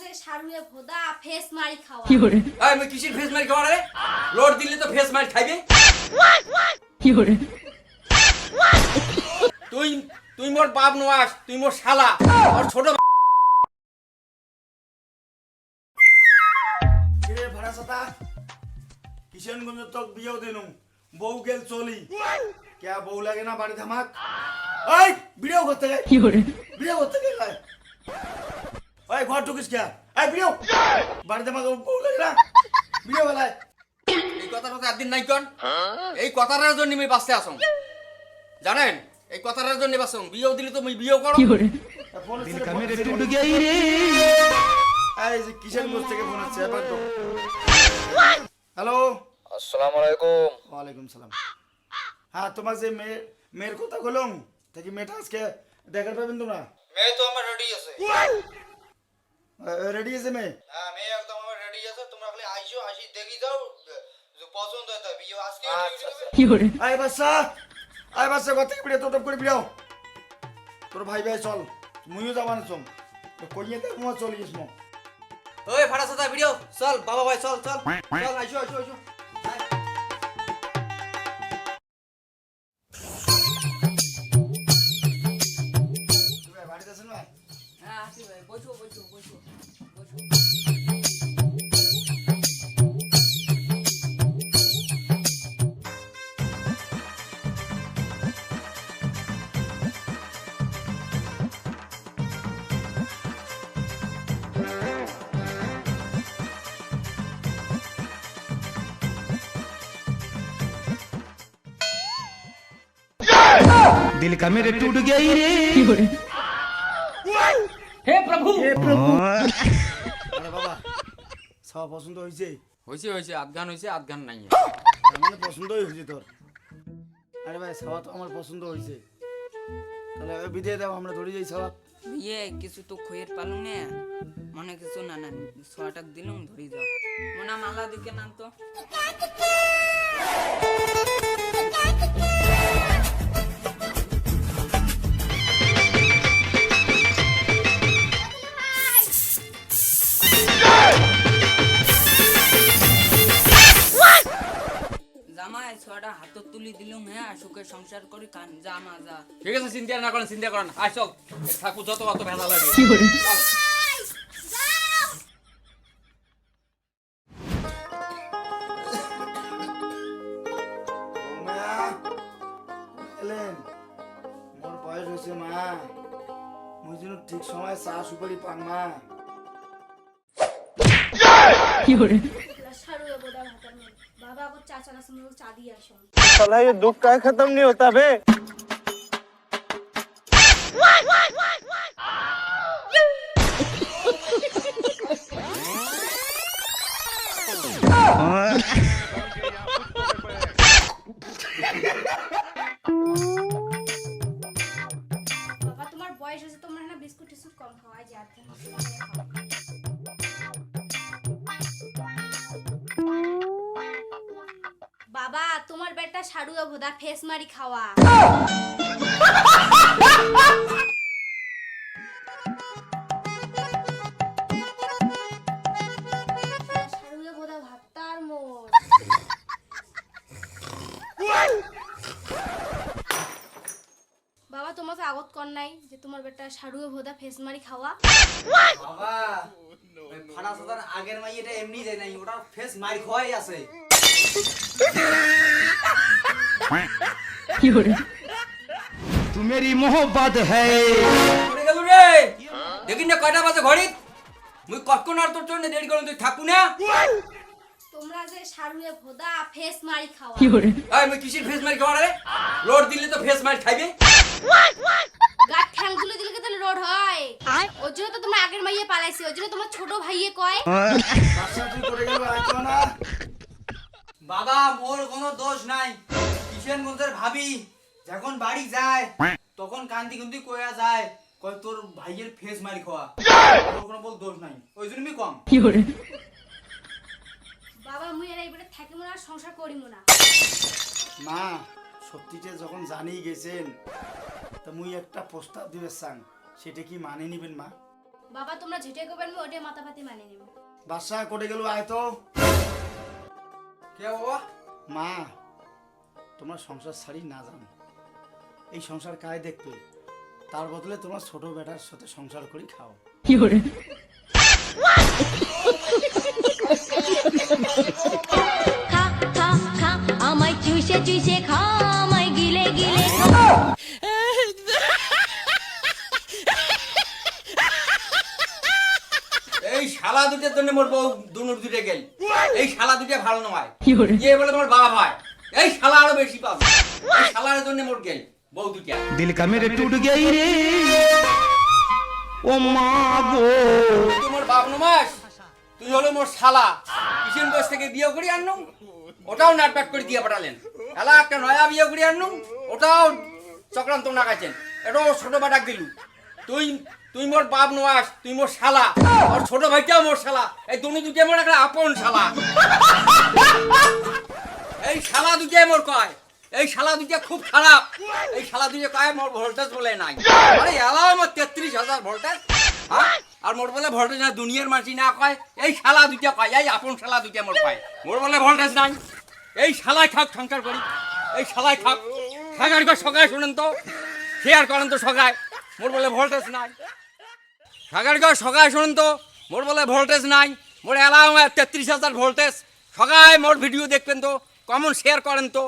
যে সারুয়ে ভোদা ফেস মারি খাওয়া। এই মই কিসির ফেস মারি খাওয়া রে? লোড দিলে তো ফেস মারি খাইবে? তুই তুই মোর বাপ নোয়াস তুই মোর শালা আর ছোট কিরে ভাড়া সাতা কিষানগঞ্জ তক বিয়েও দিনু বউ গেল চলি। কে বউ লাগে না বাড়ি ধামাক? এই ভিডিও করতে গে। ভিডিও করতে গে লাই। ওই ঘর ঢুকিস কে? এই ভিডিও বাড়ি ধামাক বউ লাগে না? ভিডিও গেলাই এই কথাটা তো একদিন নাই কন। এই কথাটার জন্য আমি বাঁচতে আসং। জানেন? এই কথাটার জন্য বাঁচং। বিয়েও দিলে তো মই বিয়েও করো। এই যে কিষানগঞ্জ থেকে ফোন আসছে? এবার তো। হ্যালো? আসসালামু আলাইকুম। ওয়ালাইকুম সালাম। হ্যাঁ তোমার যে মেয়ে মেয়ের কথা বলুন দেখি মেয়েটা আজকে দেখার পাবেন তোমরা? মেয়ে তো আমার রেডি আছে। রেডি আছে মেয়ে হ্যাঁ মেয়ে একদম আমার রেডি আছে। তোমরা খালি আইসো আসি দেখি যাও। পছন্দ হয় তবে আজকে আচ্ছা আয় বাচ্চা আয় বাচ্চা কত বিড়ে তোর করে বিড়াও তোর ভাই ভাই চল। মুইও যাবা না চল কইয়ে দেখ মো চল গিস মো। ওই ভাড়া সাদা ভিডিও চল বাবা ভাই চল চল। চল আইসো আইসো আইসো। বাড়িতে আছেন ভাই? दिल का मेरे टूट गया ही रे। হে প্রভু! আরে বাবা সব পছন্দ হয়েছে হইছে হইছে আধগান হইছে আধগান নাই। তার মানে পছন্দই হয়েছে তোর। আরে ভাই সাবা তো আমার পছন্দ হয়েছে তাহলে বিদে দাও আমরা ধরে যাই সাবা ইয়ে কিছু তো খয়ের পালু নে। মনে কিছু না না ছটাক দিলুম ধরি যাও। মোনা মালা দিকে নাম তো ছটা হাতত তুলি দিলুম হ্যাঁ সুখে সংসার করি কান জামা যা ঠিক আছে চিন্তা না করেন চিন্তা করেন। চল। থাকু যত অত ভেজা লাগে মা এলেন। মোর বয়স হয়েছে মা। মুই যেন ঠিক সময় চা সুপারি পান মা। সারুয়ে ভোদা बाबा को चाचा का समझो चादी आशा ये दुख का खत्म नहीं होता बे বাবা তোমার বেটা সারু ভোদা ফেস মারি খাওয়া। নাই যে তোমার বেটা সারুয়ে ভোদা ফেস মারি খাওয়া। আগের মাই এটা এমনি যায় নাই ওটা ফেস মারি খাওয়াই আছে। তুমেরি মোহব্বত হে দেখিন না কয়টা বাজে ঘড়ি। মুই কখন আর তোর জন্য দেরি করুন তুই থাকু না। তোমরা যে সারুয়ে ভোদা ফেস মারি খাওয়া। কি হরে এই মুই কিসের ফেস মারি খাওয়া রে? লোড দিলে তো ফেস মারি খাইবে। ওর জন্য তো তোমার আগের মাইয়ে পালাইছে ওর জন্য তোমার ছোট ভাইয়ে কয়? করে বাবা মোর কোনো দোষ নাই। কিষেনগঞ্জের ভাবি? যখন বাড়ি যায় তখন কান্দি কুন্দি কয়া যায় কয় তোর ভাইয়ের ফেস মারি খোয়া মোর কোনো বল দোষ নাই। ওই জন্য আমি কম। কি করে? বাবা মুই এর এইবারে থাকিব না সংসার করিব না। মা সত্যিটা যখন জানিয়ে গেছেন তা মুই একটা প্রস্তাব দিবে চান সেটা কি মানে নিবেন মা? বাবা তোমরা যেটাই করবে আমি ওটাই মাথা পাতি মানে নেব। বাদশা কোটে গেল আয় তো। কে বাবা? মা তোমার সংসার ছাড়ি না জানো এই সংসার কায় দেখবে তার বদলে তোমার ছোট বেটার সাথে সংসার করি খাও। কি করে খা খা খা আমায় চুষে চুষে খা শালা দুটার জন্য মোর বউ দুনুর দুটে গেল। এই শালা দুটা ভালো নয়। যে বলে তোমার বাবা ভাই এই শালা আরও বেশি পাবো। এই শালার জন্য মোর গেল বউ দুটা দিল কা মেরে টুট গই রে। ও মা গো। তোমার বাপ নমাস। তুই হলো মোর শালা। কিশন বস থেকে বিয়ে করি আনলুম ওটাও নাটপাট করে দিয়ে পাঠালেন। শালা একটা নয়া বিয়ে করি আনলুম ওটাও চক্রান্ত নাগাছেন এটাও ছোট বাটাক দিলু। তুই তুই মোর বাপ নয়াস, তুই মোর শালা। আর ছোট ভাইটাও মোর শালা। এই দুনি দুটো মোর একটা আপন শালা। এই শালা দুটো মোর কয়, এই শালা দুটো খুব খারাপ। এই শালা দুটো কয়, মোর ভোল্টেজ বলে নাই। আরে এলাও আমার তেত্রিশ হাজার ভোল্টেজ হ্যাঁ? আর মোর বলে ভোল্টেজ না দুনিয়ার মাঝি না কয়, এই শালা দুইটা কয়, এই আপন শালা দুইটা মোর কয়। মোর বলে ভোল্টেজ নাই। এই শালাই খাক সংসার করি। এই শালাই খাক সাগার কর, সগায় শুনেন তো। শেয়ার করেন তো সগায়। মোর বলে ভোল্টেজ নাই। কেউ সকাল শুনুন তো। মোট বলে ভোল্টেজ নাই। মোর অ্যালার্ম তেত্রিশ হাজার ভোল্টেজ সকাল মোট ভিডিও দেখবেন তো, কমন শেয়ার করেন তো।